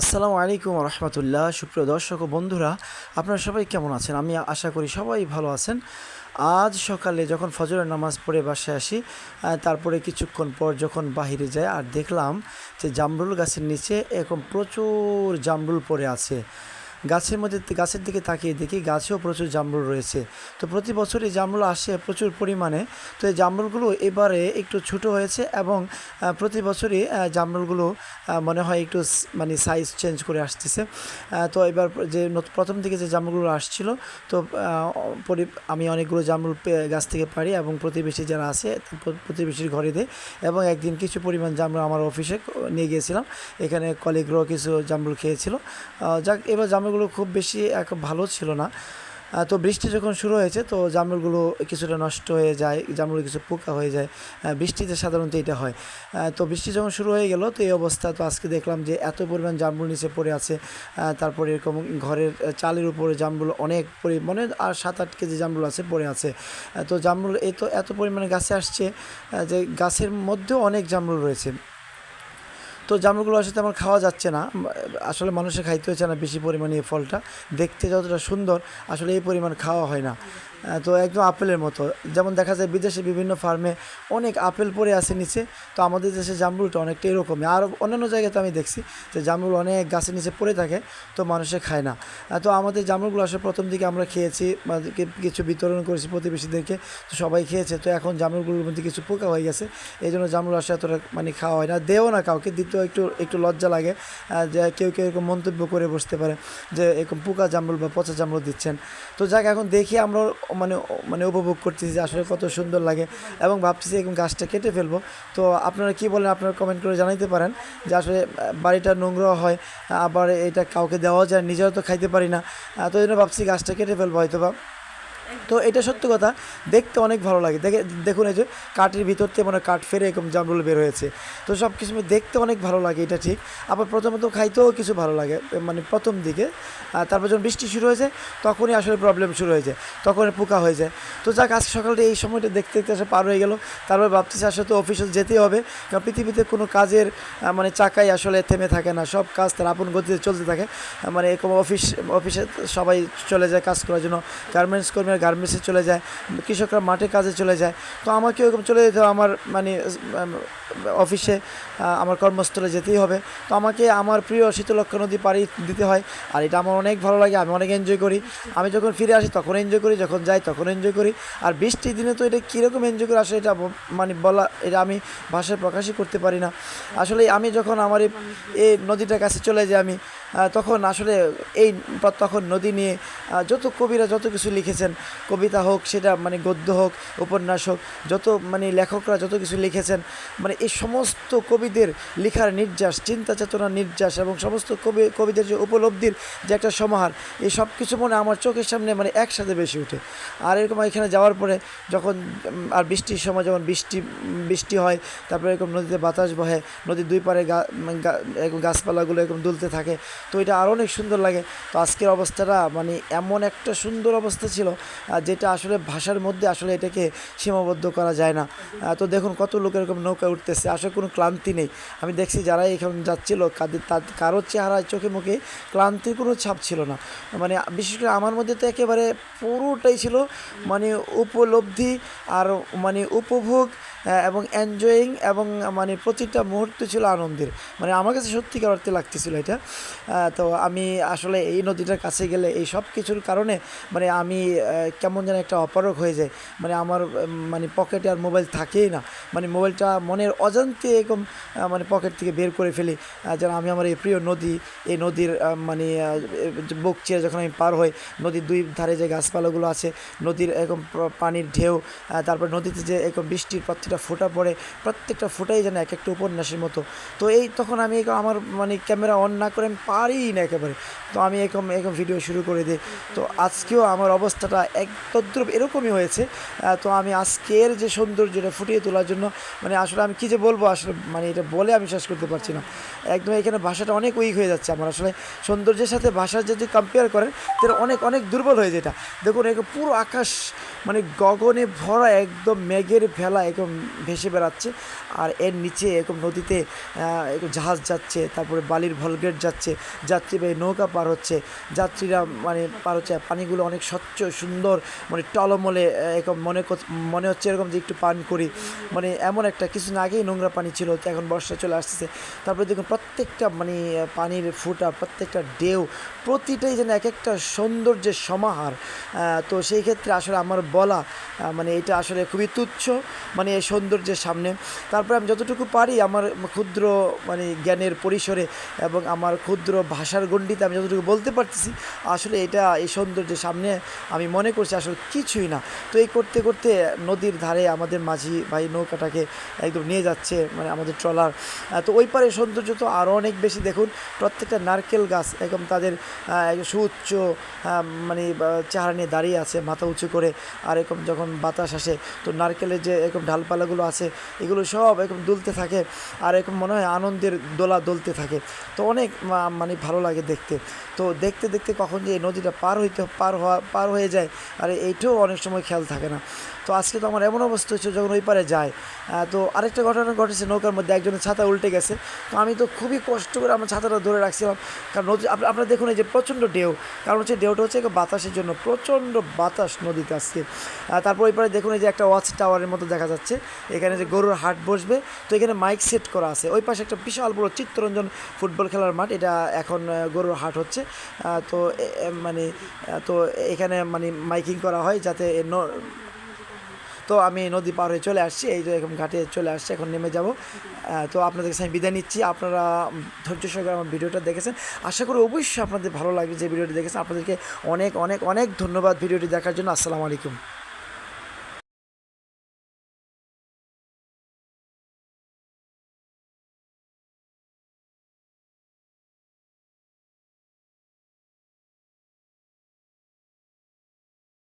আসসালামু আলাইকুম রহমতুল্লাহ। সুপ্রিয় দর্শক ও বন্ধুরা, আপনারা সবাই কেমন আছেন? আমি আশা করি সবাই ভালো আছেন। আজ সকালে যখন ফজরের নামাজ পড়ে বাসায় আসি তারপরে কিছুক্ষণ পর যখন বাহিরে যাই আর দেখলাম যে জামরুল গাছের নিচে এরকম প্রচুর জামরুল পড়ে আছে। গাছের মধ্যে গাছের দিকে তাকিয়ে দেখি গাছেও প্রচুর জামরুল রয়েছে। তো প্রতি বছরই জামরুল আসে প্রচুর পরিমাণে। তো এই জামরুলগুলো এবারে একটু ছোট হয়েছে এবং প্রতি বছরই জামরুলগুলো মনে হয় একটু মানে সাইজ চেঞ্জ করে আসতেছে। তো এবার যে প্রথম দিকে যে জামরুলগুলো আসছিল, তো আমি অনেকগুলো জামরুল গাছ থেকে পারি এবং প্রতিবেশী যারা আছে প্রতিবেশীর ঘরে দেয় এবং একদিন কিছু পরিমাণ জামরুল আমার অফিসে নিয়ে গিয়েছিলাম। এখানে কলিগরাও কিছু জামরুল খেয়েছিল। যাক, এবার জামরুলগুলো খুব বেশি এক ভালো ছিল না। তো বৃষ্টি যখন শুরু হয়েছে, তো জামরুলগুলো কিছুটা নষ্ট হয়ে যায়, জামরুল কিছু পোকা হয়ে যায়। বৃষ্টিতে সাধারণত এটা হয়। তো বৃষ্টি যখন শুরু হয়ে গেল, তো এই অবস্থা, তো আজকে দেখলাম যে এত পরিমাণ জামরুল নিচে পড়ে আছে। তারপরে এরকম ঘরের চালের উপরে জামরুল অনেক পরিমাণে আর সাত আট কেজি জামরুল আছে, পড়ে আছে। তো জামরুল এ তো এত পরিমাণে গাছে আসছে যে গাছের মধ্যেও অনেক জামরুল রয়েছে। তো জামরুলগুলো আসলে তেমন খাওয়া যাচ্ছে না। আসলে মানুষের খাইতে হচ্ছে না বেশি পরিমাণে এই ফলটা। দেখতে যতটা সুন্দর, আসলে এই পরিমাণ খাওয়া হয় না। তো একদম আপেলের মতো। যেমন দেখা যায় বিদেশে বিভিন্ন ফার্মে অনেক আপেল পড়ে আছে নিচে, তো আমাদের দেশে জামরুলটা অনেকটা এরকমই। আর অন্যান্য জায়গাতে আমি দেখছি যে জামরুল অনেক গাছের নিচে পড়ে থাকে, তো মানুষে খায় না। তো আমাদের জামরুলগুলো আসলে প্রথম দিকে আমরা খেয়েছি কিছু বিতরণ করেছি প্রতিবেশীদেরকে, তো সবাই খেয়েছে, তো এখন জামরুলগুলোর মধ্যে কিছু পোকা হয়ে গেছে এই জন্য জামরুল আসলে এতটা মানে খাওয়া হয় না। দেও না কাউকে দ্বিতীয় একটু একটু লজ্জা লাগে যে কেউ কেউ এরকম মন্তব্য করে বসতে পারে যে এরকম পোকা জামরুল বা পচা জামরুল দিচ্ছেন। তো যাক, এখন দেখি আমরা মানে মানে উপভোগ করতেছি যে আসলে কত সুন্দর লাগে এবং ভাবতেছি এরকম গাছটা কেটে ফেলব। তো আপনারা কি বলেন, আপনারা কমেন্ট করে জানাইতে পারেন যে আসলে বাড়িটা নোংরা হয়, আবার এটা কাউকে দেওয়া যায়, নিজেরা তো খাইতে পারি না। তো জন্য ভাবছি গাছটা কেটে ফেলব হয়তো বা তো এটা সত্য কথা, দেখতে অনেক ভালো লাগে। দেখে, দেখুন এই যে কাঠের ভিতর থেকে মানে কাঠ ফেরে এরকম জামরুল বের হয়েছে। তো সব কিছু দেখতে অনেক ভালো লাগে এটা ঠিক। আবার প্রথমত খাইতেও কিছু ভালো লাগে মানে প্রথম দিকে। আর তারপর যখন বৃষ্টি শুরু হয়েছে, তখনই আসলে প্রবলেম শুরু হয়ে যায় তখন পোকা হয়ে যায় তো যাক, আজকে সকালটা এই সময়টা দেখতে দেখতে আসলে পার হয়ে গেল। তারপর ভাবতেছি আসলে তো অফিসে যেতেই হবে। কারণ পৃথিবীতে কোনো কাজের মানে চাকাই আসলে থেমে থাকে না। সব কাজ তার আপন গতিতে চলতে থাকে। মানে এরকম অফিস অফিসে সবাই চলে যায় কাজ করার জন্য। গার্মেন্টস কর্মীরা গার্মেন্টসে চলে যায়, কৃষকরা মাঠে কাজে চলে যায়। তো আমাকে এরকম চলে যেতে আমার মানে অফিসে আমার কর্মস্থলে যেতেই হবে। তো আমাকে আমার প্রিয় শীতলক্ষ্যা নদী পাড়ি দিতে হয়, আর এটা আমার অনেক ভালো লাগে, আমি অনেক এনজয় করি। আমি যখন ফিরে আসি তখন এনজয় করি, যখন যাই তখন এনজয় করি। আর বৃষ্টির দিনে তো এটা কীরকম এনজয় করে আসলে এটা মানে বলা, এটা আমি ভাষায় প্রকাশই করতে পারি না। আসলে আমি যখন আমার এই- নদীটার কাছে চলে যাই আমি তখন আসলে এই, তখন নদী নিয়ে যত কবিরা যত কিছু লিখেছেন কবিতা হোক, সেটা মানে গদ্য হোক, উপন্যাস হোক, যত মানে লেখকরা যত কিছু লিখেছেন মানে এই সমস্ত কবিদের লেখার নির্যাস, চিন্তা চেতনার নির্যাস এবং সমস্ত কবি, কবিদের যে উপলব্ধির যে একটা সমাহার, এই সব কিছু মনে আমার চোখের সামনে মানে একসাথে বেশি ওঠে। আর এরকম এখানে যাওয়ার পরে যখন আর বৃষ্টির সময় যখন বৃষ্টি বৃষ্টি হয়, তারপরে এরকম নদীতে বাতাস বহে, নদীর দুই পারে গা- গাছপালাগুলো এরকম দুলতে থাকে, তো এটা আরও অনেক সুন্দর লাগে। তো আজকের অবস্থাটা মানে এমন একটা সুন্দর অবস্থা ছিল যেটা আসলে ভাষার মধ্যে আসলে এটাকে সীমাবদ্ধ করা যায় না। তো দেখুন কত লোক এরকম নৌকা উঠতেছে, আসলে কোনো ক্লান্তি নেই। আমি দেখছি যারা এখানে যাচ্ছিল, কাদের কারোর চেহারায় চোখে মুখে ক্লান্তির কোনো ছাপ ছিল না। মানে বিশেষ করে আমার মধ্যে তো একেবারে পুরোটাই ছিল মানে উপলব্ধি আর মানে উপভোগ এবং এনজয়িং এবং মানে প্রতিটা মুহূর্ত ছিল আনন্দের। মানে আমার কাছে সত্যিকার অর্থে লাগতেছিল এটা। তো আমি আসলে এই নদীটার কাছে গেলে এই সব কিছুর কারণে মানে আমি কেমন যেন একটা অপারক হয়ে যায় মানে আমার মানে পকেটে আর মোবাইল থাকেই না। মানে মোবাইলটা মনের অজান্তে এরকম মানে পকেট থেকে বের করে ফেলি। যেন আমি আমার এই প্রিয় নদী, এই নদীর মানে বুক চিরে যখন আমি পার হই, নদীর দুই ধারে যে গাছপালাগুলো আছে, নদীর এরকম পানির ঢেউ তারপর নদীতে যে এরকম বৃষ্টির প্রত্যেকটা ফোঁটা পড়ে প্রত্যেকটা ফোটাই যেন এক একটা উপন্যাসের মতো। তো এই তখন আমি আমার মানে ক্যামেরা অন না করে আমি পারি না একেবারে। তো আমি এরকম এরকম ভিডিও শুরু করে দিই। তো আজকেও আমার অবস্থাটা এক তদ্রুপ এরকমই হয়েছে। তো আমি আজকের যে সৌন্দর্যটা ফুটিয়ে তোলার জন্য মানে আসলে আমি কী যে বলব আসলে মানে এটা বলে আমি শেষ করতে পারছি না। একদম এখানে ভাষাটা অনেক উইক হয়ে যাচ্ছে আমার আসলে। সৌন্দর্যের সাথে ভাষার যদি কম্পেয়ার করেন, তাহলে অনেক অনেক দুর্বল হয়ে যেটা দেখুন, এরকম পুরো আকাশ মানে গগনে ভরা, একদম মেঘের ভেলা একদম ভেসে বেড়াচ্ছে আর এর নিচে এরকম নদীতে জাহাজ যাচ্ছে, তারপরে বালির ভলগেট যাচ্ছে যাত্রীবাহী নৌকা পার হচ্ছে, যাত্রীরা মানে পার হচ্ছে পানিগুলো অনেক স্বচ্ছ, সুন্দর মানে টলমলে এরকম মনে মনে হচ্ছে এরকম যে একটু পান করি। মানে এমন একটা কিছুদিন আগেই নোংরা পানি ছিল এখন বর্ষা চলে আসতেছে। তারপরে দেখুন প্রত্যেকটা মানে পানির ফুটা, প্রত্যেকটা ঢেউ, প্রতিটাই যেন এক একটা সৌন্দর্যের সমাহার। তো সেই ক্ষেত্রে আসলে আমার বলা মানে এটা আসলে খুবই তুচ্ছ। মানে সৌন্দর্যের সামনে। তারপরে আমি যতটুকু পারি আমার ক্ষুদ্র মানে জ্ঞানের পরিসরে এবং আমার ক্ষুদ্র ভাষার গণ্ডিতে আমি যতটুকু বলতে পারতেছি, আসলে এটা এই সৌন্দর্যের সামনে আমি মনে করছি আসলে কিছুই না। তো এই করতে করতে নদীর ধারে আমাদের মাঝি ভাই নৌকাটাকে একদম নিয়ে যাচ্ছে মানে আমাদের ট্রলার। তো ওই পারে সৌন্দর্য তো আরও অনেক বেশি। দেখুন, প্রত্যেকটা নারকেল গাছ একদম তাদের সুউচ্চ মানে চেহারা নিয়ে দাঁড়িয়ে আছে, মাথা উঁচু করে। আর এরকম যখন বাতাস আসে, তো নারকেলের যে এরকম ডালপালাগুলো আছে, এগুলো সব এরকম দুলতে থাকে আর এরকম মনে হয় আনন্দের দোলা দুলতে থাকে। তো অনেক মানে ভালো লাগে দেখতে। তো দেখতে দেখতে কখন যে নদীটা পার হইতে, পার হওয়া, পার হয়ে যায়, আর এইটাও অনেক সময় খেয়াল থাকে না। তো আজকে তো আমার এমন অবস্থা হচ্ছে যখন ওই পারে যায়। তো আরেকটা ঘটনা ঘটেছে নৌকার মধ্যে, একজনের ছাতা উল্টে গেছে। তো আমি তো খুবই কষ্ট করে আমার ছাতাটা ধরে রাখছিলাম। কারণ নদী আপ- আপনারা দেখুন এই যে প্রচণ্ড ঢেউ। কারণ হচ্ছে ঢেউটা হচ্ছে বাতাসের জন্য প্রচণ্ড বাতাস নদীতে আজকে। তারপর ওই পারে দেখুন এই যে একটা ওয়াচ টাওয়ারের মতো দেখা যাচ্ছে। এখানে যে গরুর হাট বসবে, তো এখানে মাইক সেট করা আছে। ওই পাশে একটা বিশাল বড় চিত্তরঞ্জন ফুটবল খেলার মাঠ, এটা এখন গরুর হাট হচ্ছে। তো মানে তো এখানে মানে মাইকিং করা হয় যাতে তো আমি নদী পার হয়ে চলে আসছি। এই যে এরকম ঘাটে চলে আসছি, এখন নেমে যাব। তো আপনাদের কাছে আমি বিদায় নিচ্ছি। আপনারা ধৈর্য সহকারে আমার ভিডিওটা দেখেছেন। আশা করি অবশ্যই আপনাদের ভালো লাগবে যে ভিডিওটি দেখেছেন। আপনাদেরকে অনেক অনেক অনেক ধন্যবাদ ভিডিওটি দেখার জন্য। আসসালামু আলাইকুম।